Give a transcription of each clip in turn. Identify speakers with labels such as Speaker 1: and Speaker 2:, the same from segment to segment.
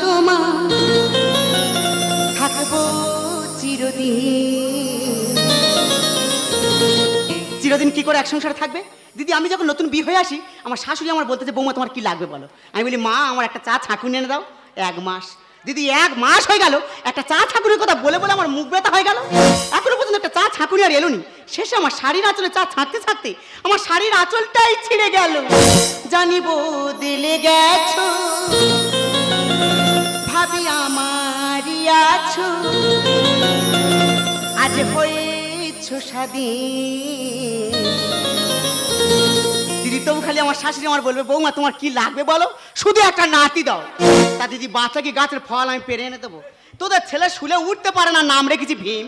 Speaker 1: তোমার চিরদিন। চিরদিন কি করে এক সংসারে থাকবে? দিদি, আমি যখন নতুন বিয়ে হয়ে আসি, আমার শাশুড়ি আমার বলতে যে বৌমা, তোমার কি লাগবে বলো? আমি বলি, মা, আমার একটা চা ছাঁকুনি এনে দাও, এক মাস। দিদি, এক মাস হয়ে গেল, একটা চা ছাঁকুনির কথা বলে বলে আমার মুখ ব্যথা হয়ে গেল। এখনও পর্যন্ত একটা চা ছাঁকুনি আর এলোনি। শেষে আমার শাড়ির আঁচলে চা ছাঁকতে ছাঁকতে আমার শাড়ির আঁচলটাই ছিঁড়ে গেল। জানিব দিলে গেছো ভাবি আমারই আছো। আজ হয়েছ স্বাধীন। দিদি, তবু খালি আমার শাশুড়ি আমার বলবে, বৌমা, তোমার কি লাগবে বলো? শুধু একটা নাতি দাও। তা দিদি গাছের ফল আমি পেরে এনে দেবো? তোদের ছেলে শুলে উঠতে পারে না, নাম রেখেছি ভীম।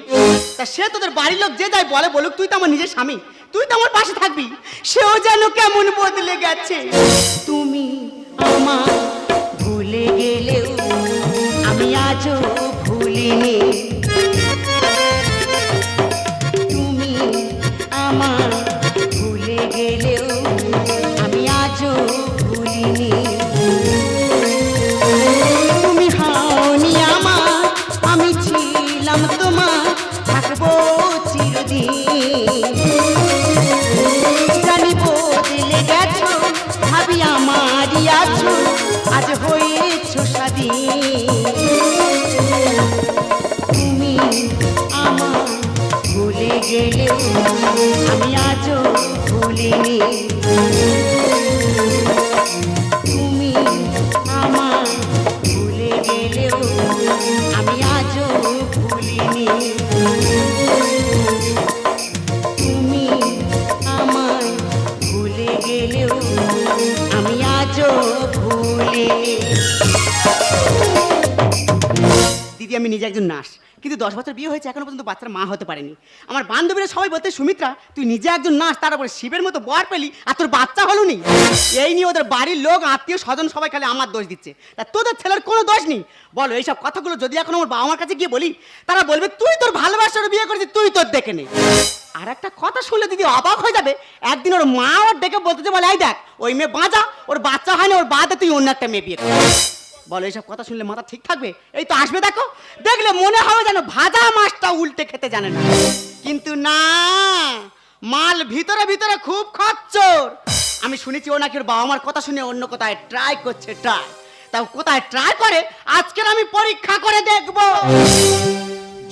Speaker 1: তা সে তোদের বাড়ির লোক যে যাই বলে বলুক, তুই তো আমার নিজের স্বামী। তুই তো আমার পাশে থাকবি। সেও যেন কেমন বদলে গেছে। তুমি আমার ভুলে গেলেও আমি আজও ভুলিনি তুমি গেলেও আমি আজও ভুলিনি। দশ বছর বিয়ে হয়েছে, এখনও পর্যন্ত বাচ্চার মা হতে পারেনি। আমার বান্ধবীরা সবাই বলতে, সুমিত্রা, তুই নিজে একজন নার্স তার উপরে শিবের মতো বর পেলি, আর তোর বাচ্চা হলো নি? এই নিয়ে ওদের বাড়ির লোক, আত্মীয় স্বজন সবাই খালি আমার দোষ দিচ্ছে। তা তোদের ছেলের কোনো দোষ নেই? বলো, এইসব কথাগুলো যদি এখন আমার বাবা মার কাছে গিয়ে বলি, তারা বলবে, তুই তোর ভালোবাসার বিয়ে করেছিস, তুই তোর দেখে নে। আর একটা কথা শুনলে দিদি অবাক হয়ে যাবে, একদিন ওর মা ওর ডেকে বলতে বলে, এই দেখ, ওই মেয়ে বাঁচা, ওর বাচ্চা হয় না ওর বাদে তুই অন্য একটা মেয়ে বিয়ে কর। বলো এইসব কথা শুনলে মাথা ঠিক থাকবে? এই তো আসবে দেখো। দেখলে মনে হবে যেন ভাজা মাছটা উল্টে খেতে জানে না। কিন্তু না মাল ভিতরে ভিতরে খুব খচ্চর। আমি শুনেছি ও নাকি ওর বাবা মার কথা শুনে অন্য কোথায় ট্রাই করছে ট্রাই তাও কোথায় ট্রাই করে? আজকের আমি পরীক্ষা করে দেখব।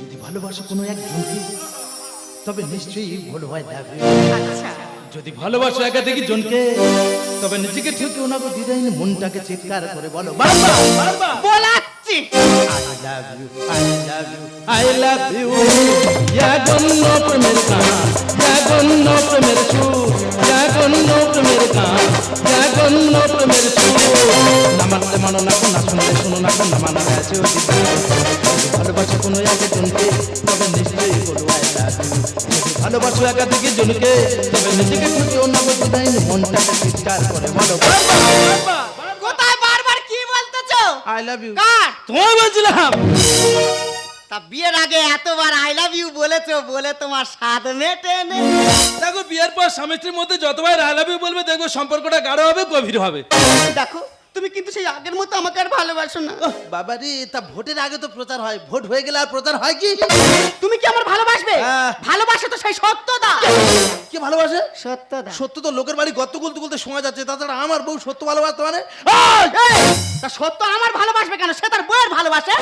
Speaker 2: যদি ভালোবাসো কোনো একজনকে তবে নিশ্চয়ই ভুল হয় যাবে
Speaker 1: আচ্ছা।
Speaker 2: যদি ভালোবাসো একা দেখি জনকে, তবে নিজেকে ঠেকেও না গো দিদাইন মনটাকে চিৎকার করে বলো, বারবার
Speaker 1: বলাচ্ছি
Speaker 2: I love you, I love you, I love you. জন্য প্রেমের গান জন্য প্রেমের সুর জন্য প্রেমের গান জন্য প্রেমের সুর না মানলে মানো না না শুনলে শুনো না না মানা গেছে দিদি। যদি ভালোবাসো কোনো একজনকে তবে নিশ্চয়ই বলো I love you. যদি ভালোবাসো একাধিক জনকে তবে নিজেকে ঠুকেও না গো দিদাইন মনটাকে চিৎকার করে বলো
Speaker 1: কি বলতেছো
Speaker 2: আই লাভ ইউ
Speaker 1: কার?
Speaker 2: তোমায় বলছিলাম।
Speaker 1: তা বিয়ের আগে এতবার আই লাভ ইউ বলেছ বলে তোমার স্বাদ মেটে নে।
Speaker 3: দেখো বিয়ের পর স্বামী স্ত্রীর মধ্যে যতবার আই লাভ ইউ বলবে দেখবে সম্পর্কটা গাঢ় হবে গভীর হবে।
Speaker 1: দেখো তুমি কিন্তু সেই আগের মতো আমাকে আর ভালোবাসো না।
Speaker 2: বাবা রে তা ভোটের আগে তো প্রচার হয়। ভোট হয়ে গেলে আর প্রচার হয় কি?
Speaker 1: তুমি কি আমার ভালোবাসবে?
Speaker 2: হ্যাঁ।
Speaker 1: ভালোবাসে তো সেই সত্যদা
Speaker 2: কি ভালোবাসে?
Speaker 1: সত্যদা
Speaker 2: সত্য তো লোকের বাড়ি গত্ত গুলতে গুলতে শোনা যাচ্ছে তাছাড়া আমার বউ সত্য ভালোবাসতে মানে?
Speaker 1: তা সত্য আমার ভালোবাসবে কেন? সে তার বউয়ের ভালোবাসে।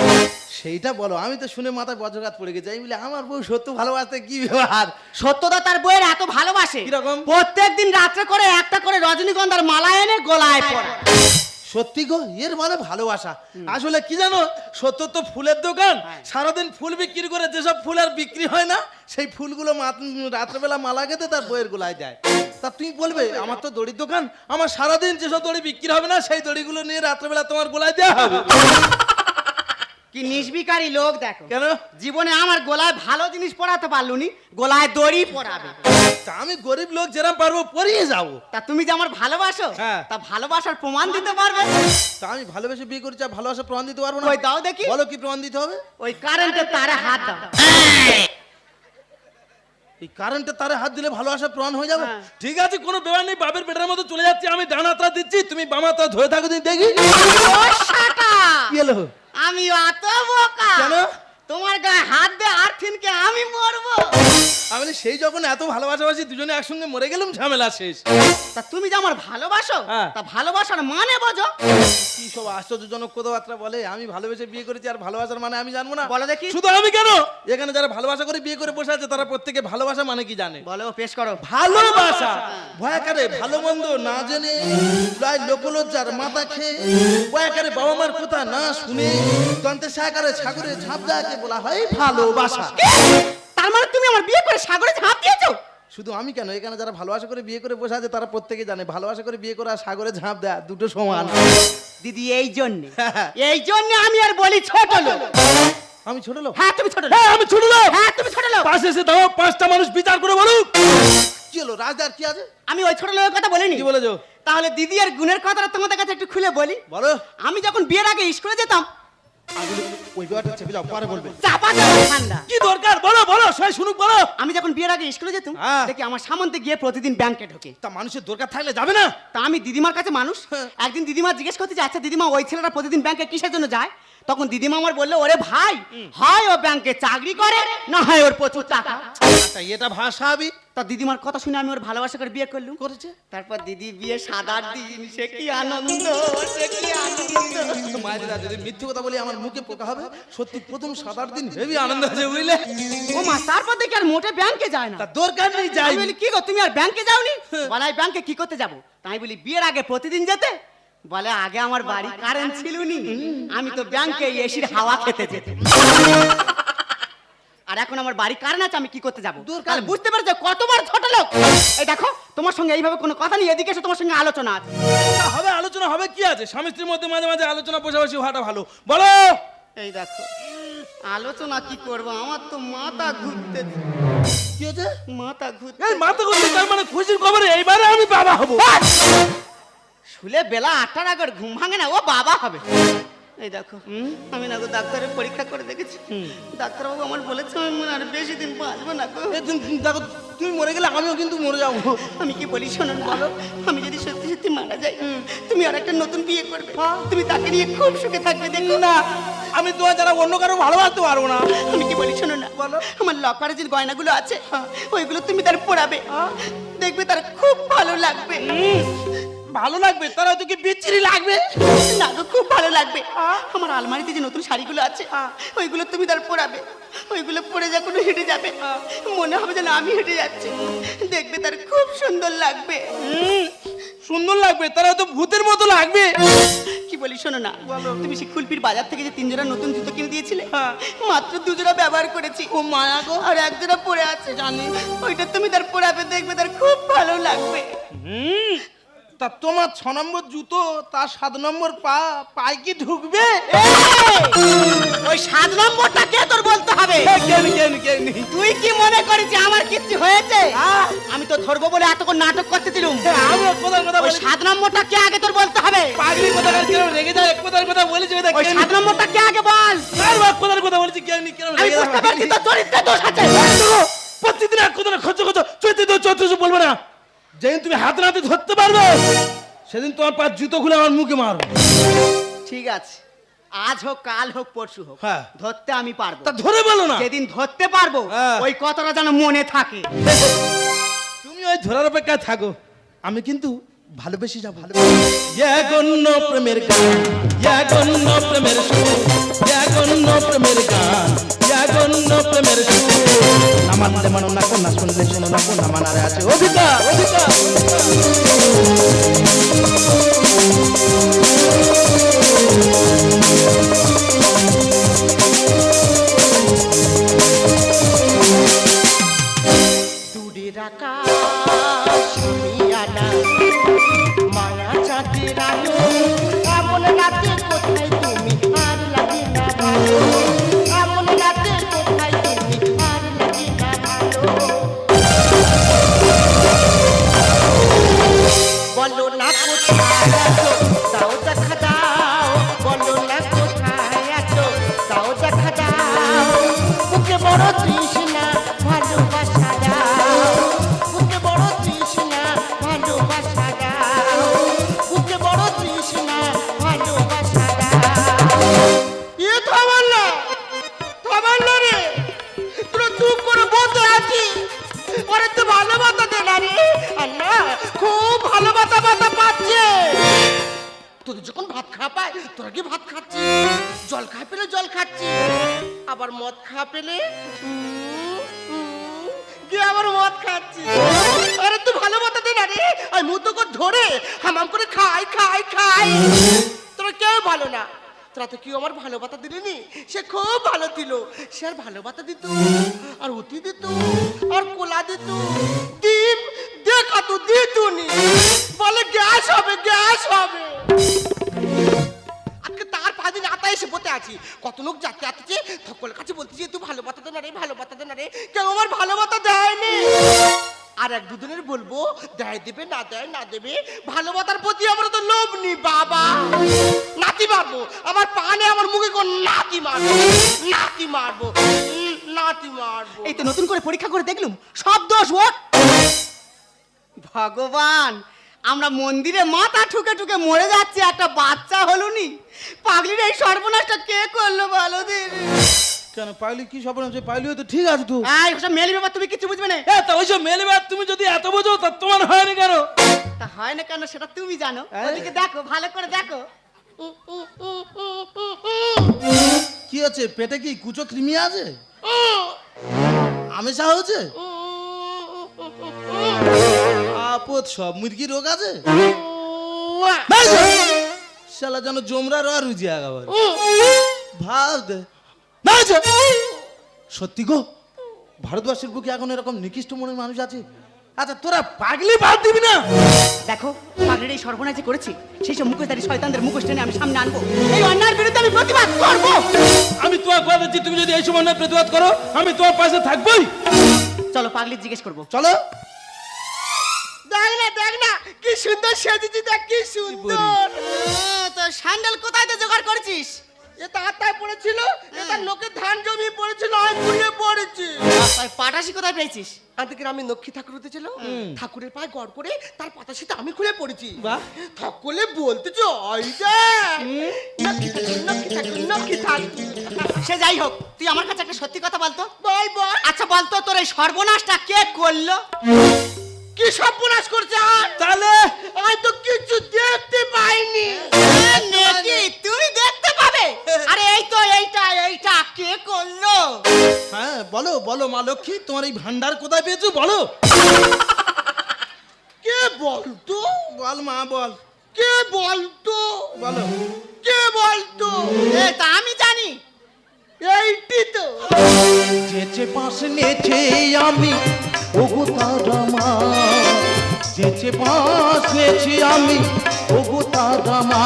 Speaker 2: সেইটা বলো আমি তো শুনে মাথায় বজ্রঘাত পড়ে গেছি। আমি বলি আমার বউ সত্য ভালোবাসতে কি ব্যবহার
Speaker 1: সত্যদা তার বউয়ের এত ভালোবাসে।
Speaker 2: কীরকম?
Speaker 1: প্রত্যেক দিন রাত্রে করে একটা করে রজনীগন্ধার মালা এনে গলায় পরে।
Speaker 2: সত্যি গো এর মানে ভালোবাসা। আসলে কি জানো সত্য তো ফুলের দোকান। সারাদিন ফুল বিক্রি করে যেসব ফুল আর বিক্রি হয় না সেই ফুলগুলো রাত্রেবেলা মালা গেতে তার বইয়ের গোলায় যায় তা তুমি বলবে আমার তো দড়ির দোকান আমার সারাদিন যেসব দড়ি বিক্রি হবে না সেই দড়িগুলো নিয়ে রাত্রেবেলা তোমার গোলায় দেওয়া হবে।
Speaker 1: কি নিষ্বিকারী লোক দেখো।
Speaker 2: কেন?
Speaker 1: জীবনে আমার গলায় ভালো জিনিস পড়াতে পারলুনি গলায় দড়ি পরাবে।
Speaker 2: তা আমি গরিব লোক যেরকম পারব পরিয়ে যাব।
Speaker 1: তা তুমি যে আমার ভালোবাসো
Speaker 2: হ্যাঁ।
Speaker 1: তা ভালোবাসার প্রমাণ দিতে পারবে?
Speaker 2: তা আমি ভালোবেসে বিয়ে করেছি আর ভালোবাসা প্রমাণ দিতে পারব না।
Speaker 1: ওই দাও দেখি।
Speaker 2: বলো কি প্রমাণ দিতে হবে?
Speaker 1: ওই কারেন্টের তারে হাত দাও।
Speaker 2: এই কারেন্টে তারে হাত দিলে ভালোবাসা প্রমাণ হয়ে যাবে?
Speaker 1: হ্যাঁ।
Speaker 3: ঠিক আছে কোনো ব্যাপার নেই বাপের পেটের মতো চলে যাচ্ছি আমি ডানাটা দিচ্ছি তুমি বামাটা ধরে থাকো দেখি।
Speaker 1: ও শাটা!
Speaker 4: কি হলো?
Speaker 1: আমি অত বোকা!
Speaker 4: কেন?
Speaker 1: তোমার গায়ে হাত দে আর থিনকে আমি মরবো।
Speaker 2: আমি বলি, সেই যখন এত ভালোবাসাবাসি দুজনে একসঙ্গে মরে গেলাম ঝামেলা শেষ।
Speaker 1: তা তুমি যে আমার ভালোবাসো
Speaker 2: হ্যাঁ।
Speaker 1: তা ভালোবাসার মানে বোঝো।
Speaker 2: কি সব আশ্চর্যজনক কথাবার্তা বলে আমি ভালোবেসে বিয়ে করেছি আর ভালোবাসার মানে আমি জানব না।
Speaker 1: বলো দেখি।
Speaker 2: শুধু আমি কেন? এখানে যারা ভালোবাসা করে বিয়ে করে বসে আছে তারা প্রত্যেকে ভালোবাসা মানে কি জানে?
Speaker 1: বলো পেশ করো।
Speaker 2: ভালোবাসা। ভয়াকারে ভালো মন্দ না জেনে প্রায় লোকলজ্জার মাথা খেয়ে ভয়াকারে বাবা মার কথা না শুনে দন্তে সাকারে সাগরে ঝাঁপ দেওয়াকে বলা হয় ভালোবাসা।
Speaker 1: তার মানে তুমি আমার বিয়ে করে সাগরে ঝাঁপ দিয়েছ?
Speaker 2: শুধু আমি কেন? এখানে যারা ভালোবাসা করে বিয়ে করে বসে আছে তারা প্রত্যেকে জানে ভালোবাসা করে বিয়ে করা আর সাগরে ঝাঁপ দেয়া দুটো সমান।
Speaker 1: দিদি এই জন্য। এই জন্য আমি আর বলি ছোট লোক।
Speaker 2: আমি ছোট লোক?
Speaker 1: হ্যাঁ তুমি ছোট লোক।
Speaker 2: হ্যাঁ আমি ছোট লোক।
Speaker 1: হ্যাঁ তুমি ছোট লোক।
Speaker 2: পাশে এসে দাও পাঁচটা মানুষ বিচার করে বলুক। কি হলো? রাজদার কি আছে?
Speaker 1: আমি ওই ছোট লোকের কথা বলিনি।
Speaker 2: কি বলেছ?
Speaker 1: তাহলে দিদি আর গুণের কথাটা তোমাদের কাছে একটু খুলে বলি।
Speaker 2: বলো।
Speaker 1: আমি যখন বিয়ের আগে স্কুলে যেতাম
Speaker 2: ওই ব্যাপারটা চেপে যাও পরে বলবে।
Speaker 1: চাপা চাপা ঠান্ডা।
Speaker 2: কি দরকার? বলো বলো সবাই শুনুক বলো।
Speaker 1: আমি যখন বিয়ের আগে স্কুলে যেতাম
Speaker 2: হ্যাঁ।
Speaker 1: দেখি আমার সামন্তে গিয়ে প্রতিদিন ব্যাংকে ঢোকে।
Speaker 2: তা মানুষের দরকার থাকলে যাবে না?
Speaker 1: তা আমি দিদিমার কাছে মানুষ।
Speaker 2: হ্যাঁ।
Speaker 1: একদিন দিদিমা জিজ্ঞেস করতে আচ্ছা দিদিমা ওই ছেলেটা প্রতিদিন ব্যাংকে কিসের জন্য যায়? তখন দিদিমা আমার বলল ওরে ভাই হয় ও ব্যাংকে চাকরি করে না হয় ওর প্রচুর টাকা।
Speaker 2: তা এটা ভাষা আবি
Speaker 1: তা দিদিমার কথা শুনে আমি ওর ভালোবাসা করে বিয়ে করলুম।
Speaker 2: করেছে?
Speaker 1: তারপর দিদি বিয়ে সাদার দিন সে কি আনন্দ সে কি আনন্দ।
Speaker 2: মায়েরা যদি মিথ্যে কথা বলি আমার মুখে পোকা হবে সত্যি প্রথম সাত আট দিন হেভি আনন্দ আছে বুঝলে?
Speaker 1: ও মা তারপর দেখি আর মোটে ব্যাংকে যায় না।
Speaker 2: তা দরকার নেই যাই।
Speaker 1: আমি বলি কি গো তুমি আর ব্যাংকে যাওনি? বলে আমি ব্যাংকে কি করতে যাব? তাই বলি বিয়ের আগে প্রতিদিন যেতে? বলে আগে আমার বাড়ি কারেন্ট ছিল নি আমি তো ব্যাংকে এসির হাওয়া খেতে যেতে আর এখন আমার বাড়ি কারেন্ট আছে আমি কি করতে যাব? তাহলে বুঝতে পারছ কতবার ছোট লোক? এই দেখো তোমার সঙ্গে এইভাবে কোনো কথা নেই এদিকে এসে তোমার সঙ্গে আলোচনা আছে।
Speaker 2: হবে আলোচনা হবে কি আছে? স্বামী স্ত্রীর মধ্যে মাঝে মাঝে আলোচনা পাশাপাশি হওয়াটা ভালো। বলো!
Speaker 1: এই দেখো আলোচনা কি করব? আমার তো মাথা ঘুরতে
Speaker 2: কি হচ্ছে
Speaker 1: মাথা ঘুরতে
Speaker 2: মাথা করতে তার মানে খুশির খবরে এইবারে আমি বাবা হব।
Speaker 1: শুলে বেলা আটটার আগে ঘুম ভাঙে না ও বাবা হবে। এই দেখো আমি না ডাক্তারের পরীক্ষা করে দেখেছি। ডাক্তারবাবু আমার বলেছে আমি আর বেশি দিন বাঁচবো না
Speaker 2: দেখো তুমি মরে গেলে আমিও কিন্তু মরে যাব।
Speaker 1: আমি কি বলি শোনুন বলো আমি যদি সত্যি সত্যি মারা যাই তুমি আর একটা নতুন বিয়ে করবে। তুমি তাকে নিয়ে খুব সুখে থাকবে দেখো। না
Speaker 2: আমি তোমার যারা অন্য কারও ভালোবাসতে পারব না।
Speaker 1: আমি কি বলি শোনো না বলো। আমার লকারে যে গয়নাগুলো আছে ওইগুলো তুমি তার পরাবে। দেখবে তার খুব ভালো লাগবে।
Speaker 2: ভালো লাগবে? তারা হয়তো কি বিচ্ছিরি লাগবে?
Speaker 1: না গো, খুব ভালো লাগবে। আমার আলমারিতে যে নতুন শাড়িগুলো আছে ওইগুলো তুমি তার পরাবে। ওইগুলো পরে যখন হেঁটে যাবে। মনে হবে যেন আমি হেঁটে যাচ্ছি। দেখবে তার খুব সুন্দর লাগবে।
Speaker 2: সুন্দর লাগবে। তারা হয়তো ভূতের মতো লাগবে।
Speaker 1: কি বলি শোনো না। তুমি সে কুলপির বাজার থেকে যে তিন জোড়া নতুন জুতো কিনে দিয়েছিলে মাত্র দুজোড়া ব্যবহার করেছি। ও মায়া গো। আর এক জোড়া পরে আছে। জানি। ওইটা তুমি তার পরাবে দেখবে তার খুব ভালো লাগবে।
Speaker 2: হুম তা তোমার ছ নম্বর জুতো তার সাত নম্বর পা পায়ে কি ঢুকবে?
Speaker 1: ওই সাত নম্বরটা কে তোর বলতে হবে? তুই কি মনে করিস আমার কিচ্ছু হয়েছে? আমি তো ধরবো বলে এতক্ষণ নাটক করতেছিলাম।
Speaker 2: আমি
Speaker 1: ওই সাত নম্বরটা কে আগে তোর বলতে হবে?
Speaker 2: পাগলি কথা রেগে যায় এক কথার কথা বলেছি ওই
Speaker 1: সাত নম্বরটা কে আগে বল?
Speaker 2: বাপ কথার কথা বলেছি কেন?
Speaker 1: আমি বুঝতে পারছি তোর চরিত্রে দোষ আছে।
Speaker 2: প্রতিদিন এক কথা খরচ খরচ চৈতে তো চৈতে বলবে না। যেদিন তুমি হাতে হাতে ধরতে পারবে সেদিন তোমার পা জুতো খুলে আমার মুখে মারবো।
Speaker 1: ঠিক আছে। আজ হোক কাল হোক পরশু হোক
Speaker 2: হ্যাঁ।
Speaker 1: ধরতে আমি পারব।
Speaker 2: তা ধরে বলো না।
Speaker 1: যেদিন ধরতে পারব
Speaker 2: হ্যাঁ।
Speaker 1: ওই কথাটা যেন মনে থাকে।
Speaker 2: তুমি ওই ধরার অপেক্ষায় থাকো। আমি কিন্তু ভালোবেসে যাব। গণ্য প্রেমের গান গণ্য প্রেমের সুর গণ্য প্রেমের গান গণ্য প্রেমের সুর। না মানলে মানো না কোন না শুনলে শোনো না কোন মানারে আছে। অধিকার অধিকার।
Speaker 5: পেলে? গিয়ে মদ খাচ্ছি। আরে তুই ভালো মতো দে না রে। ধরে। হামাম করে খাই খাই খাই। তোরা কেউ ভালো না। তোরা তো কেউ আমার ভালো বাতা দিলিনি। সে খুব ভালো দিল। সে আর ভালো বাতা দিত, আর উতি দিত, আর কোলা দিত। ডিম দেখা তো দিতুনি বলে গ্যাস হবে গ্যাস হবে। আর বলব, দেয় দেবে, না দেয়, না দেবে ভালো বাতার প্রতি আমরা তো লোভ নি বাবা। নাতি মারবো, আমার পানে আমার মুখে কোন নাতি মারবো নাতি মারবো নাতি মারবো।
Speaker 1: এই তো নতুন করে পরীক্ষা করে দেখলুম, সব দোষ ওর। ভগবান, আমরা মন্দিরে মাথা ঠুকে ঠুকে মরে যাচ্ছি, একটা বাচ্চা হলো নি পাগলির এই সর্বনাশটা কে করল ভালো দিন
Speaker 2: কেন? পাগলি কি সব হচ্ছে পাগলি তো ঠিক আছে তো।
Speaker 1: এই ওসব মেলি ব্যাপার তুমি কিছু বুঝবে না।
Speaker 2: এ তা ওইসব মেলে ব্যাগ তুমি যদি এত বোঝো তা তোমার হয়নি কেন?
Speaker 1: তা হয় না কেন সেটা তুমি জানো। ওদিকে দেখো ভালো করে দেখো।
Speaker 2: কি হচ্ছে? পেটে কি কুচো কৃমি আছে? আমেশা হচ্ছে আপদ সব মুরগি রোগ আছে? শালা যেন জমরা রুজি আগাবার। ভাব দে। না। সত্যি গো ভারতবর্ষের বুকে এখন এরকম নিকৃষ্ট মনের মানুষ আছে? আচ্ছা তোরা পাগলি বাদ দিবি না?
Speaker 1: দেখো পাগলির এই সর্বনাশ যে করেছি সেই সব মুখোশধারী শয়তানদের মুখোশ টেনে আমি সামনে আনব। এই অন্যায়ের বিরুদ্ধে আমি প্রতিবাদ করব।
Speaker 2: আমি তোমার কথা দিচ্ছি তুমি যদি এই সময় না প্রতিবাদ করো আমি তোমার পাশে থাকবোই।
Speaker 1: চলো পাগলি জিজ্ঞেস করব।
Speaker 2: চলো।
Speaker 5: দেখ না দেখ না কি সুন্দর সেজেছি দেখ কি সুন্দর।
Speaker 1: তো স্যান্ডেল কোথায় তো জোগাড় করেছিস?
Speaker 5: এ তার তাই পড়েছিল এ তার লোকের ধান জমি পড়েছিল আমি পুড়িয়ে পড়েছি।
Speaker 1: পাটাশি কোথায় পেয়েছিস?
Speaker 5: আজকে গ্রামে লক্ষ্মী ঠাকুর উঠেছিল ঠাকুরের পায়ে গড় করে তার পাতা আমি খুলে পড়েছি। ঠাকুরে বলতে ওই যে লক্ষ্মী ঠাকুর লক্ষ্মী ঠাকুর লক্ষ্মী ঠাকুর।
Speaker 1: সে যাই হোক তুই আমার কাছে একটা সত্যি কথা বলতো?
Speaker 5: বল বল।
Speaker 1: আচ্ছা বলতো তোর এই সর্বনাশটা কে করল?
Speaker 5: কি সর্বনাশ করছে আর?
Speaker 2: তাহলে?
Speaker 5: আমি তো কিছু দেখতে পাইনি।
Speaker 2: মা লক্ষ্মী তোমার এই ভান্ডার কোথায় পেয়েছ বলো?
Speaker 5: কে বলতো?
Speaker 2: বল মা বল।
Speaker 5: কে বলতো?
Speaker 2: বলো।
Speaker 5: কে বলতো?
Speaker 1: এ তা আমি জানি।
Speaker 5: এইটি তো।
Speaker 4: যেচে পাশ নেছে আমি ওগো তারামা যেচে পাশ নেছি আমি ওগো তারামা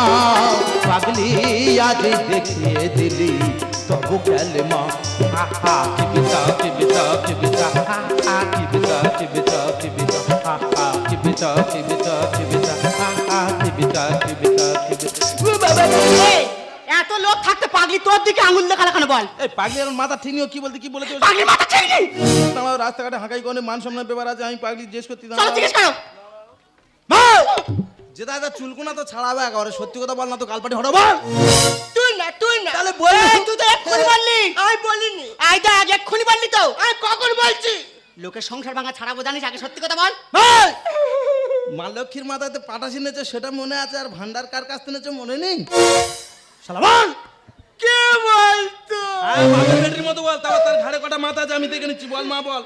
Speaker 4: পাগলি আজ দেখিয়ে দিলি তবু গেলে মা।
Speaker 1: এত লোক থাকতে পাগলি তোর দিকে আঙুল দেখা লাগানো বল?
Speaker 2: এই পাগলি এখন মাথা ঠিক নিও কি বলতে কি বলেছ
Speaker 1: পাগলি মাথা ঠিক নেই।
Speaker 2: আমার রাস্তাঘাটে হাঁকাই করে মান সম্মান ব্যাপার আছে আমি পাগলি জিজ্ঞেস করতে
Speaker 1: চলো জিজ্ঞেস করো।
Speaker 2: যে দাদা চুলকুনা তো ছাড়াবে একেবারে সত্যি কথা বল না তো গালপাটি হটো বল!
Speaker 5: না তুই না।
Speaker 2: তাহলে বল
Speaker 1: তুই তো এক্ষুনি বললি।
Speaker 5: আমি বলিনি।
Speaker 1: আই দেখ এক্ষুনি বললি তো।
Speaker 5: আমি কখন বলছি?
Speaker 1: লোকের সংসার ভাঙা ছাড়াবো জানিস আগে সত্যি কথা বল।
Speaker 2: বল! মা লক্ষ্মীর মাথায় তো পাটা নেছে সেটা মনে আছে আর ভান্ডার কার কাছ থেকে নেছে মনে নেই? বল!
Speaker 5: কে বলতো?
Speaker 2: আয় বেটির মতো বল তাও তার ঘাড়ে কটা মাথা আছে আমি দেখে নিচ্ছি বল মা বল।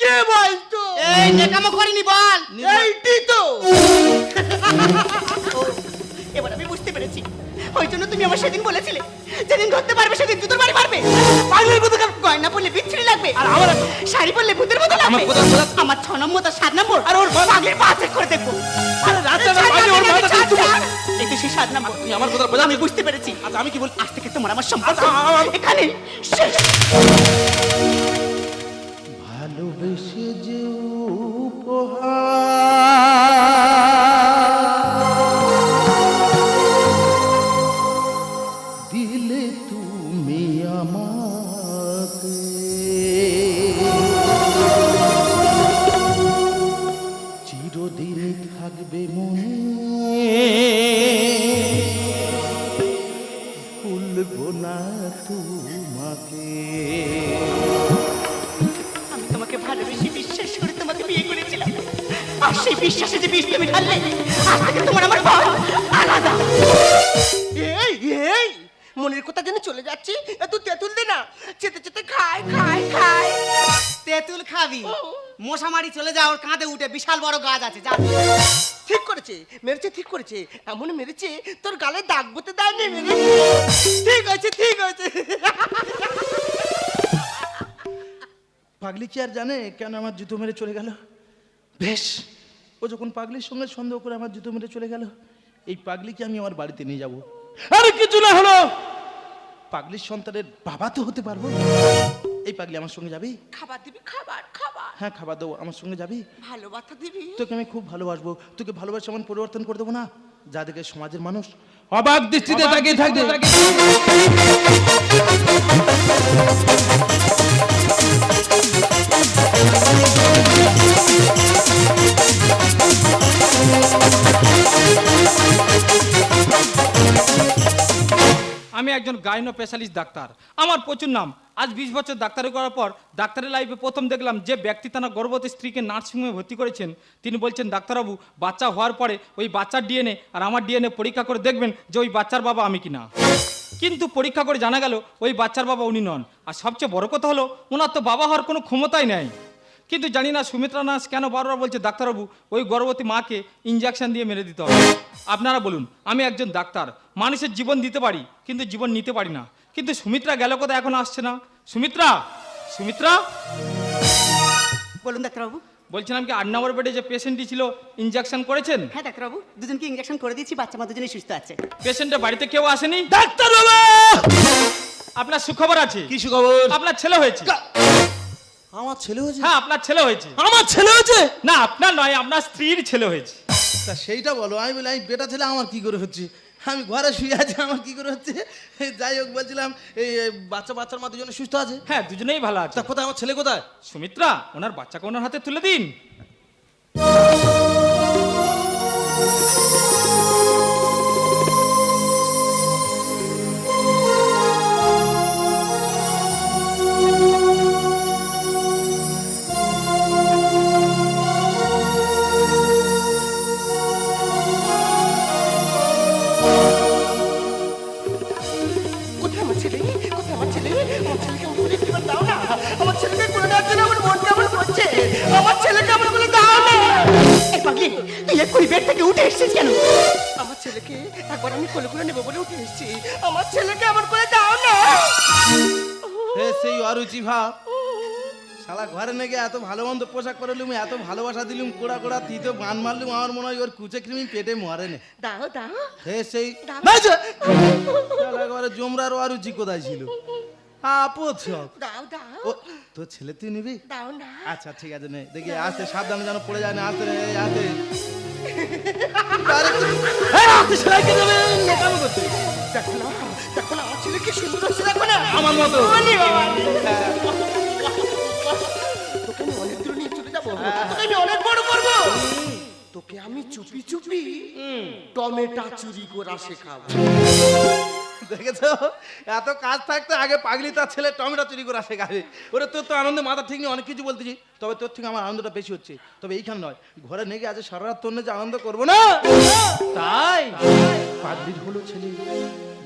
Speaker 5: কে বলতো?
Speaker 1: এই নেকামো করিনি বল।
Speaker 5: এইটি তো!
Speaker 1: এবার আমি বুঝতে পেরেছি। ওই জন্য তুমি আমার সেদিন বলেছিলে যেদিন ধরতে পারবে সেদিন জুতোর বাড়ি মারবে। পাগলের মতো গয়না পরলে বিচ্ছিরি লাগবে। আর আমার শাড়ি পরলে ভূতের মতো লাগবে? আমার ছ নম্বর তো সাত নম্বর। আর ওর পাগলের পা চেক করে দেখব। আমি বুঝতে পেরেছি।
Speaker 2: আচ্ছা আমি কি বল?
Speaker 1: আজ থেকে তোমার আমার সম্পর্ক।
Speaker 2: আচ্ছা,
Speaker 1: এখানে
Speaker 5: মেরেছে, ঠিক করেছে। এমন মেরেছে, তোর গালে দাগ বতে দেয়নি, মেরেছে। ঠিক আছে ঠিক আছে।
Speaker 2: পাগলি কি আর জানে কেন আমার জুতো মেরে চলে গেল? বেশ, ও যখন পাগলির সঙ্গে সন্দেহ করে আমার জুতো মেরে চলে গেল, এই পাগলিকে আমি আমার বাড়িতে নিয়ে যাব। আরে কিছু না হলো! পাগলির সন্তানের বাবা তো হতে পারব। এই পাগলি আমার সঙ্গে যাবি?
Speaker 5: খাবার দিবি? খাবার খাবার।
Speaker 2: হ্যাঁ খাবার দেবো। আমার সঙ্গে যাবি?
Speaker 5: ভালোবাসা দিবি?
Speaker 2: তোকে আমি খুব ভালোবাসবো। তোকে ভালোবাসা এমন পরিবর্তন করে দেবো না যা দেখে সমাজের মানুষ অবাক দৃষ্টিতে তাকিয়ে থাকবে
Speaker 6: আমি একজন গাইনো স্পেশালিস্ট ডাক্তার। আমার প্রচুর নাম। আজ বিশ বছর ডাক্তারি করার পর ডাক্তারের লাইফে প্রথম দেখলাম যে ব্যক্তি তার গর্ভবতী স্ত্রীকে নার্সিংহোমে ভর্তি করেছেন। তিনি বলছেন, ডাক্তারবাবু, বাচ্চা হওয়ার পরে ওই বাচ্চার ডিএনএ আর আমার ডিএনএ পরীক্ষা করে দেখবেন যে ওই বাচ্চার বাবা আমি কিনা। কিন্তু পরীক্ষা করে জানা গেল ওই বাচ্চার বাবা উনি নন। আর সবচেয়ে বড় কথা হলো, ওনার তো বাবা হওয়ার কোনো ক্ষমতাই নেই। কিন্তু জানি না সুমিত্রা নার্স কেন বারবার বলছে ডাক্তারবাবু ওই গর্ভবতী মাকে ইঞ্জেকশন দিয়ে মেরে দিতে হবে। আপনারা বলুন আমি একজন ডাক্তার মানুষের জীবন দিতে পারি কিন্তু জীবন নিতে পারি না। কিন্তু সুমিত্রা গেল কোথায়? এখন আসছে না। সুমিত্রা সুমিত্রা?
Speaker 1: বলুন ডাক্তারবাবু।
Speaker 6: বলছিলাম কি আট নম্বর বেডে যে পেশেন্টটি ছিল ইঞ্জেকশন করেছেন?
Speaker 1: হ্যাঁ ডাক্তারবাবু দুজনকে ইঞ্জেকশন করে দিয়েছি বাচ্চা মা দুজনেই সুস্থ আছে।
Speaker 6: পেশেন্টের বাড়িতে কেউ আসেনি?
Speaker 2: ডাক্তার বাবা
Speaker 6: আপনার সুখবর আছে?
Speaker 2: কি খবর
Speaker 6: আপনার ছেলে হয়েছে?
Speaker 2: আমার ছেলে হয়েছে?
Speaker 6: হ্যাঁ আপনার ছেলে হয়েছে।
Speaker 2: আমার ছেলে হয়েছে?
Speaker 6: না আপনার নয় আপনার স্ত্রীর ছেলে হয়েছে।
Speaker 2: তা সেইটা বলো আমি বলি আমি বেটা ছেলে আমার কি করে হচ্ছে? আমি ঘরে শুয়ে আছি আমার কি করে হচ্ছে? এই যাই হোক বলছিলাম এই এই বাচ্চা বাচ্চার মা দুজনে সুস্থ আছে?
Speaker 6: হ্যাঁ দুজনেই ভালো আছে।
Speaker 2: তা কোথায়? আমার ছেলে কোথায়?
Speaker 6: সুমিত্রা ওনার বাচ্চাকে ওনার হাতে তুলে দিন।
Speaker 1: পাগলি? তুই এক্ষুনি বেড থেকে উঠে এসেছিস কেন?
Speaker 5: আমার ছেলেকে একবার আমি কোলে করে নেব বলে উঠে এসেছি। আমার ছেলেকে আমার কোলে দাও না।
Speaker 2: হে সেই অরুচি ভাব। শালা ঘরে নাকি এত ভালো মন্দ পোশাক পরালুম এত ভালোবাসা দিলুম কোড়া কোড়া তুই তো বান মারলুম আমার মনে হয় ওর কুচে কৃমি পেটে মরে নে।
Speaker 5: দাও দাও।
Speaker 2: হে সেই। শালা ঘরে জমরার অরুচি কোথায় ছিল? আপদ সব।
Speaker 5: দাও দাও।
Speaker 2: তোর ছেলে তুই নিবি?
Speaker 5: দাও না।
Speaker 2: আচ্ছা ঠিক আছে নে। দেখি আস্তে সাবধানে যেন পড়ে যায় না আস্তে রে আস্তে।
Speaker 5: আমার
Speaker 2: মতো।
Speaker 5: আমি অনেক বড় করব। তোকে আমি চুপি চুপি টমেটো চুরি করা শেখাবো।
Speaker 2: দেখেছ? এত কাজ থাকতে আগে পাগলি তার ছেলে টমেটো চুরি করা শেখাবে ওরে তোর তো আনন্দে মাথা ঠিক নেই অনেক কিছু বলতেছি। তবে তোর থেকে আমার আনন্দটা বেশি হচ্ছে। তবে এইখানে নয় ঘরে নেগে আজ সারা রাত তোর যে আনন্দ করব না?
Speaker 6: তাই?
Speaker 2: পাগলির হলো ছেলে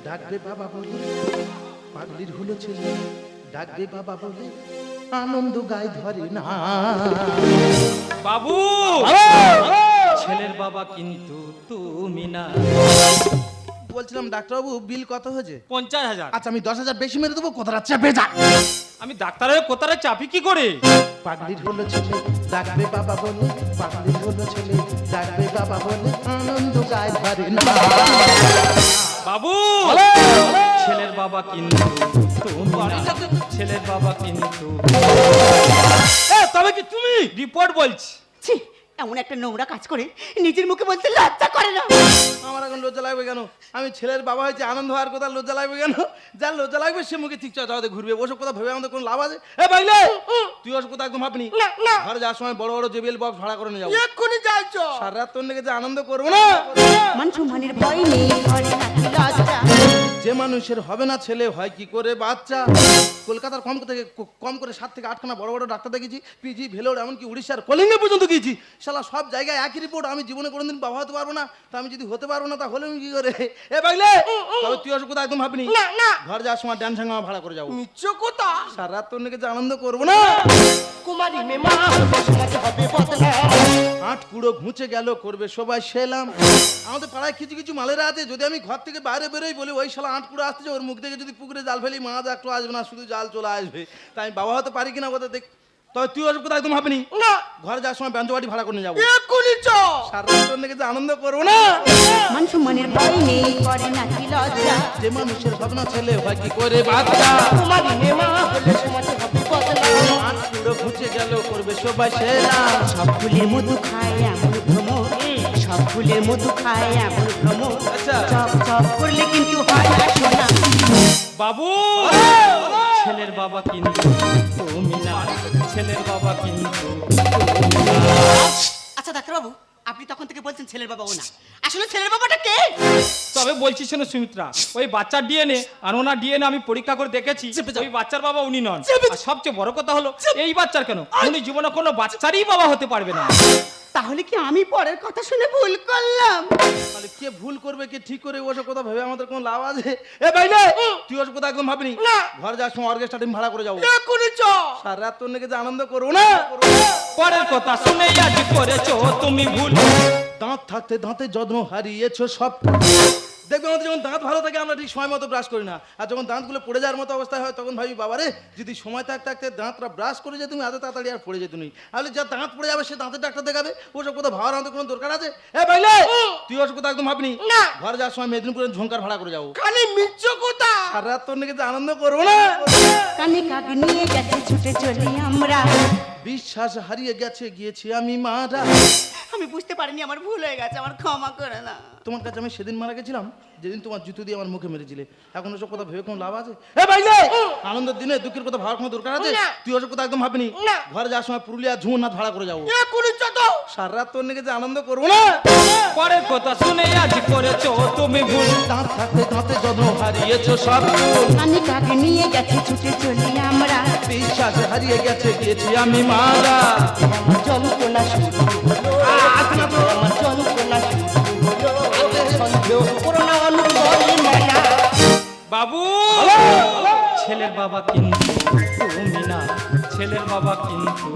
Speaker 2: ডাকবে বাবা বলে। পাগলির হলো ছেলে ডাকবে বাবা বলে আনন্দ গায়ে ধরে না।
Speaker 6: বাবু! ছেলের বাবা কিন্তু তুমি না।
Speaker 2: বলছিলাম ডাক্তারবাবু বিল কত হয়েছে?
Speaker 6: পঞ্চাশ হাজার।
Speaker 2: আচ্ছা আমি দশ হাজার বেশি মেরে দেবো কথাটা চেপে যা।
Speaker 6: আমি ডাক্তার হয়ে চাপি কি করে?
Speaker 2: পাগলির হলো ছেলে ডাকবে বাবা বলে পাগলির হলো ছেলে ডাকবে বাবা বলে আনন্দ গায়ে ধরে না।
Speaker 6: বাবু! ছেলের বাবা কিন্তু ছেলের বাবা কিন্তু এ, তবে কি তুমি? রিপোর্ট বলছি।
Speaker 1: ছি এমন একটা নোংরা কাজ করে নিজের মুখে বলতে লজ্জা করে না।
Speaker 2: আমার এখন লজ্জা লাগবে কেন? আমি ছেলের বাবা হয়েছে আনন্দ হওয়ার কথা লজ্জা লাগবে কেন? যার লজ্জা লাগবে সে মুখে ঠিক চাওয়াতে ঘুরবে। ওসব কথা ভেবে আমাদের কোনো লাভ আছে? এ বাইলে! তুই ওসব কথা একদম ভাবনি?
Speaker 5: না, না।
Speaker 2: ঘরে যাওয়ার সময় বড় বড় জেবিএল বক্স ভাড়া করে নিয়ে যাব।
Speaker 5: এক্ষুনি যাইছ
Speaker 2: সারা রাত তোর লেগে যে আনন্দ করব না?
Speaker 1: মান সম্মানের ভয় নেই। ঘরে লজ্জা।
Speaker 2: যে মানুষের হবে না ছেলে হয় কি করে বাচ্চা? কলকাতার কম থেকে কম করে সাত থেকে আটখানা বড় বড় ডাক্তার দেখেছি পিজি ভেলোর এমনকি উড়িষ্যার কলিঙ্গে পর্যন্ত গিয়েছি। শালা সব জায়গায় একই রিপোর্ট আমি জীবনে কোনোদিন বাবা হতে পারব না। তা আমি যদি হতে পারব না তা হলে আমি কি করে? এ পাগলে! তবে তুই ওসব কথা একদম ভাবনি ঘর যাওয়ার সময় ড্যান্স সঙ্গে ভাড়া করে যাব
Speaker 5: মিচ্ছ কথা?
Speaker 2: সারা তোর নাকি আনন্দ করব না?
Speaker 5: কুমারী হবে
Speaker 2: আট কুড়ো ঘুঁচে গেল করবে সবাই সেলাম। আমাদের পাড়ায় কিছু কিছু মালেরা আছে যদি আমি ঘর থেকে বাইরে বেরোই বলি ওই শালা আট কুড়ো আসতেছে ওর মুখ থেকে যদি পুকুরে জাল ফেলি মাছ একটু আসবে না শুধু জাল চলে আসবে। তাই আমি বাবা হতে পারি কিনা কথা দেখ। তবে তুই ওসব কথা একদম ভাবনি
Speaker 5: না?
Speaker 2: ঘরে যাওয়ার সময় ব্যঞ্জ বাড়ি ভাড়া করে যাব।
Speaker 5: এক্ষুনি চ।
Speaker 2: সারা রাত যে আনন্দ করব না।
Speaker 7: মান সম্মানের ভয় নেই করে না কি লজ্জা।
Speaker 2: যে মানুষের ভাবনা ছেলে হয় কি করে বাচ্চা?
Speaker 5: কুমারী মে মা হলে সমাজ হবে
Speaker 2: কুড়ো গেল করবে সবাই সেলাম
Speaker 7: সব ফুলের মধু খায় এমন ভ্রমর সব ফুলের মধু খায় এমন ভ্রমর
Speaker 6: বাবু! ছেলের বাবা কিন্তু তুমি না। ছেলের বাবা
Speaker 1: আপনি তখন থেকে বলছেন ছেলের বাবা ও না। আসলে ছেলের বাবাটা কে?
Speaker 6: তবে বলছি শোনো সুমিত্রা ওই বাচ্চার ডিএনএ আর ওনার ডিএনএ আমি পরীক্ষা করে দেখেছি ওই বাচ্চার বাবা উনি নন। আর সবচেয়ে বড় কথা হলো এই বাচ্চার কেন? উনি জীবনে কোনো বাচ্চারই বাবা হতে পারবে না।
Speaker 1: তাহলে কি আমি পরের কথা শুনে ভুল করলাম?
Speaker 2: তাহলে কে ভুল করবে কে ঠিক করে ওসব কথা ভেবে আমাদের কোনো লাভ আছে? এ ভাইলে তুই ওসব কথা একদম ভাবনি?
Speaker 5: না।
Speaker 2: ঘর যাওয়ার সময় অর্কেস্ট্রা টিম ভাড়া করে যাব
Speaker 5: এক্ষুনি চ।
Speaker 2: সারা রাত তোর নাকি যে আনন্দ করব না।
Speaker 6: পরের কথা শুনে আজ করেছ তুমি ভুল
Speaker 2: দাঁত থাকতে দাঁতে যত্ন হারিয়েছো সব। দেখবে আমাদের যখন দাঁত ভালো থাকে আমরা ঠিক সময় মতো ব্রাশ করি না। আর যখন দাঁতগুলো পড়ে যাওয়ার মতো অবস্থায় হয় তখন ভাবি বাবারে যদি সময় থাকতে থাকতে দাঁতটা ব্রাশ করে যেত তুমি এত তাড়াতাড়ি আর পড়ে যেত নি তাহলে যা দাঁত পড়ে যাবে সে দাঁতের ডাক্তার দেখাবে। ওসব কথা ভাবার আমাদের কোনো দরকার আছে? এ ভাইলে তুই ওসব কথা একদম ভাবনি?
Speaker 5: না।
Speaker 2: ঘরে যাওয়ার সময় মেদিনীপুরের ঝঙ্কার ভাড়া করে যাব।
Speaker 5: খালি মিচ্ছ কথা?
Speaker 2: সারা রাত তোর নাকি আনন্দ করব না?
Speaker 7: কানে কাক নিয়ে গেছে ছুটে চলি আমরা।
Speaker 2: বিশ্বাস হারিয়ে গেছে গিয়েছি আমি মারা।
Speaker 1: আমি বুঝতে পারিনি আমার ভুল হয়ে গেছে আমার ক্ষমা করে না
Speaker 2: তোমার কাছে আমি সেদিন মারা গেছিলাম যেদিন তোমার জুতো দিয়ে আমার মুখে মেরেছিলে। এখন ওসব কথা ভেবে কোনো লাভ আছে? এ আনন্দের দিনে দুঃখের কথা ভাবার কোনো দরকার আছে? তুই ওসব কথা একদম ভাবিনি? ঘরে যাওয়ার সময় পুরুলিয়া ঝুমনাথ ভাড়া করে যাব। সারা রাত তোর আনন্দ করব না?
Speaker 6: পরের কথা শুনে আজ করেছ তুমি ভুল।
Speaker 2: দাঁত থাকতে দাঁতে যত্ন হারিয়েছো সব
Speaker 7: কাক নিয়ে গেছে ছুটে চলি আমরা।
Speaker 2: বিশ্বাস হারিয়ে গেছে গিয়েছি আমি মারা।
Speaker 7: আমার যন্ত্রণা শুরু আমার
Speaker 6: বাবু! ছেলের বাবা কিন্তু তুমি না ছেলের বাবা কিন্তু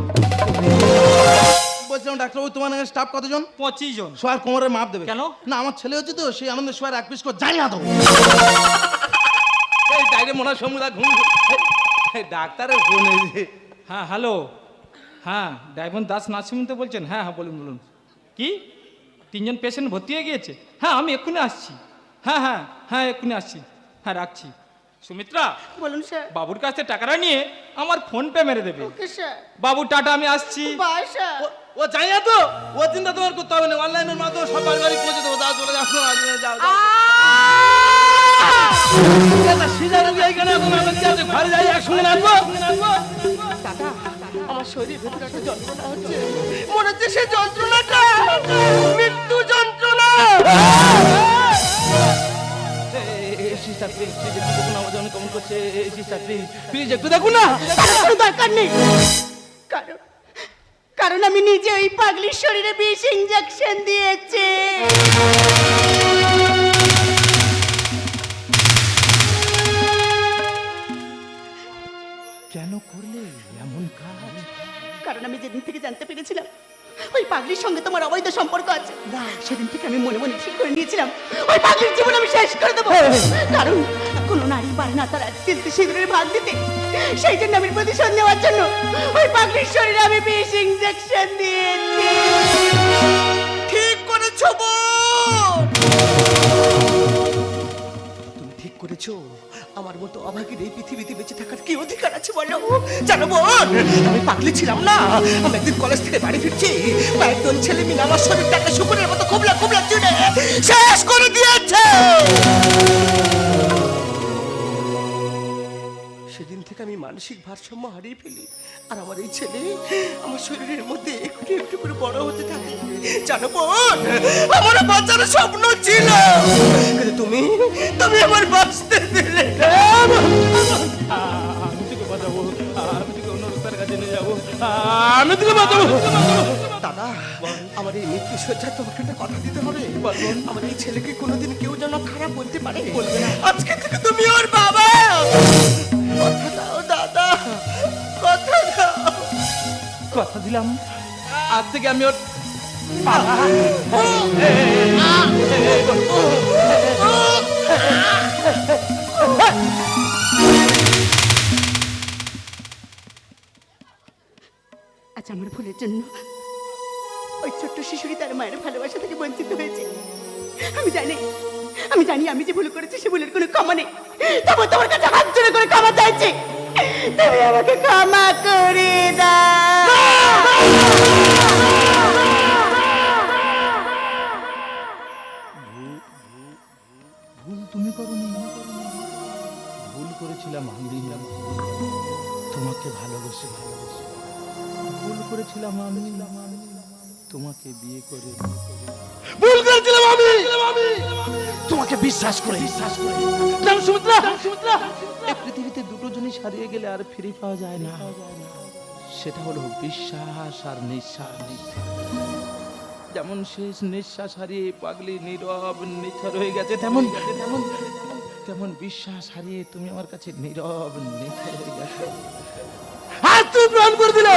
Speaker 2: বলছিলাম ডাক্তারবাবু তোমার স্টাফ কতজন?
Speaker 6: পঁচিশ জন।
Speaker 2: সোয়ার কোমরের মাপ দেবে।
Speaker 6: কেন?
Speaker 2: না আমার ছেলে হচ্ছে তো সেই আনন্দে সোয়ার এক পিস করে জানি না তো। এই ডাইরে মনে হয় সমুদা ঘুম এই ডাক্তারের ফোন এসে
Speaker 6: হ্যাঁ হ্যালো। হ্যাঁ ডায়মন দাস নার্সিং তো বলছেন। হ্যাঁ হ্যাঁ বলুন বলুন। কি? তিনজন পেশেন্ট ভর্তি হয়ে গিয়েছে? হ্যাঁ আমি এক্ষুনি আসছি। হ্যাঁ হ্যাঁ হ্যাঁ এক্ষুনি আসছি। হ্যাঁ রাখছি। সুমিত্রা
Speaker 1: বলুন স্যার।
Speaker 6: বাবুর কাছ থেকে টাকাটা নিয়ে আমার ফোন পে মেরে দেবে।
Speaker 1: Okay sir.
Speaker 6: বাবু টাটা আমি আসছি।
Speaker 1: বাই স্যার
Speaker 2: ও- জানি না তো? ও চিন্তা তোমার করতে হবে না। অনলাইনের মাধ্যমে সব বাড়ি বাড়ি পৌঁছে দেবো। যাও চলে যাও। আজ যাও যাও ঘরে যাই একসঙ্গে নাচবো।
Speaker 5: দাদা আমার শরীর ভেতরে একটা যন্ত্রণা হচ্ছে। মনে হচ্ছে সে যন্ত্রণাটা। মৃত্যু যন্ত্রণা।
Speaker 2: সিস্টার প্লিজ প্লিজ একটু দেখুন আমার জন্য কেমন করছে সিস্টার প্লিজ প্লিজ একটু দেখুন না।
Speaker 1: কোনো দরকার নেই। কারণ কারণ আমি নিজে ওই পাগলির শরীরে বিষ ইঞ্জেকশন দিয়েছি।
Speaker 2: কেন করলে এমন কাজ?
Speaker 1: কারণ আমি যেদিন থেকে জানতে পেরেছিলাম ওই পাগলির সঙ্গে তোমার অবৈধ সম্পর্ক আছে। সেদিন থেকে আমি মনে মনে ঠিক করে নিয়েছিলাম। ওই পাগলির জীবন আমি শেষ করে দেবো। কারণ কোনো নারী পারে না তার তিলতে সিঁদুরের ভাগ দিতে। সেই জন্য আমি প্রতিশোধ নেওয়ার জন্য ওই পাগলির শরীরে আমি বিষ ইঞ্জেকশন দিয়েছি।
Speaker 5: ঠিক করেছ বোন তুমি ঠিক করেছ? আমার মতো অভাগীর এই পৃথিবীতে বেঁচে থাকার কি অধিকার আছে বলো? জানো বোন, আমি পাগলি ছিলাম না। আমি একদিন কলেজ থেকে বাড়ি ফিরছি। কয়েকজন ছেলে মিলে আমার শরীরটাকে শুকুরের মতো খুবলা খুবলা চুড়ে শেষ করে দিয়েছে। থেকে আমি মানসিক ভারসাম্য হারিয়ে ফেলি। আর আমার এই ছেলে আমার শরীরের মধ্যে একটু একটু করে বড় হতে থাকে। জানো বোন আমার বাচ্চার স্বপ্ন ছিল। কিন্তু তুমি তুমি আমার বাঁচতে দিলে।
Speaker 6: আমি তোকে বাঁচাবো আমি তোকে অন্য রাস্তার কাছে নিয়ে যাব। আমি তোকে বাঁচাবো।
Speaker 5: দাদা আমার এই মৃত্যু তোমাকে একটা কথা দিতে হবে। আমার এই ছেলেকে কোনোদিন কেউ যেন খারাপ বলতে পারে। বলবে আজকে থেকে তুমি ওর বাবা। কথা দাও দাদা। কথা দাও।
Speaker 2: কথা দিলাম। আজ থেকে আমি ওর
Speaker 1: আচ্ছা আমার ভুলের জন্য ওই ছোট্ট শিশুটি তার মায়ের ভালোবাসা থেকে বঞ্চিত হয়েছে। আমি জানি আমি জানি আমি যে ভুল করেছি, সে ভুলের কোনো ক্ষমা নেই। তবু তোমার কাছে হাত জোড়ে করে ক্ষমা চাইছি। তুমি আমাকে ক্ষমা করে
Speaker 2: ভুল তুমি করনি। ভুল করেছিলাম আমি। তোমাকে ভালোবেসে ভালোবেসে, ভুল করেছিলাম আমি। তোমাকে বিয়ে করে তোমাকে বিশ্বাস করে বিশ্বাস করে। সুমিত্রা সুমিত্রা। এই পৃথিবীতে দুটো জিনিস হারিয়ে গেলে আর ফিরে পাওয়া যায় না। সেটা হলো বিশ্বাস আর নিঃশ্বাস। যেমন শেষ নিঃশ্বাস হারিয়ে পাগলি নীরব নিথর হয়ে গেছে তেমন তেমন তেমন বিশ্বাস হারিয়ে তুমি আমার কাছে নীরব নিথর হয়ে গেছে। হাত তুই প্রণ করে দিল।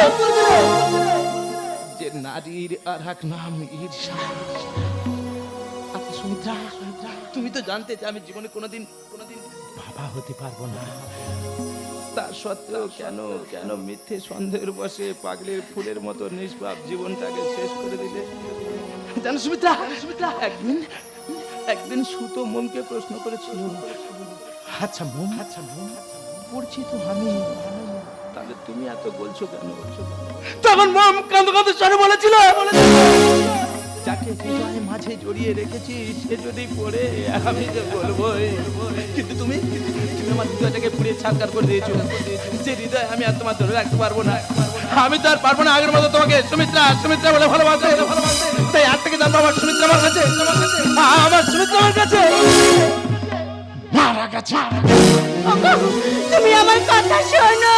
Speaker 2: যে নারীর আর এক নাম ঈর্ষা। তুমি তো জানতে যে আমি জীবনে কোনোদিন কোনোদিন বাবা হতে পারব না। তার সত্ত্বেও কেন কেন মিথ্যে সন্দেহের বসে পাগলের ফুলের মতো নিষ্পাপ জীবনটাকে শেষ করে দিলে? জানো সুমিত্রা সুমিত্রা একদিন একদিন সুতো মোমকে প্রশ্ন করেছিল। আচ্ছা মোম। আচ্ছা মোম। পড়ছি তো আমি। তাহলে তুমি এত বলছো কেন? বলছো? তখন মোম কাঁদো কাঁদো স্বরে বলেছিল। যাকে হৃদয়ে মাঝে জড়িয়ে রেখেছি সে যদি পড়ে আমি যে বলব কিন্তু তুমি তুমি আমার হৃদয়টাকে পুড়িয়ে ছাড়কার করে দিয়েছ। যে হৃদয় আমি আর তোমার ধরে রাখতে পারব না। আমি তো আর পারব না আগের মতো তোমাকে। সুমিত্রা সুমিত্রা বলে ভালোবাসে। তাই আর থেকে জানব আমার সুমিত্রা আমার কাছে। আমার সুমিত্রা আমার কাছে। মারা গেছে।
Speaker 1: তুমি আমার কথা শোনো।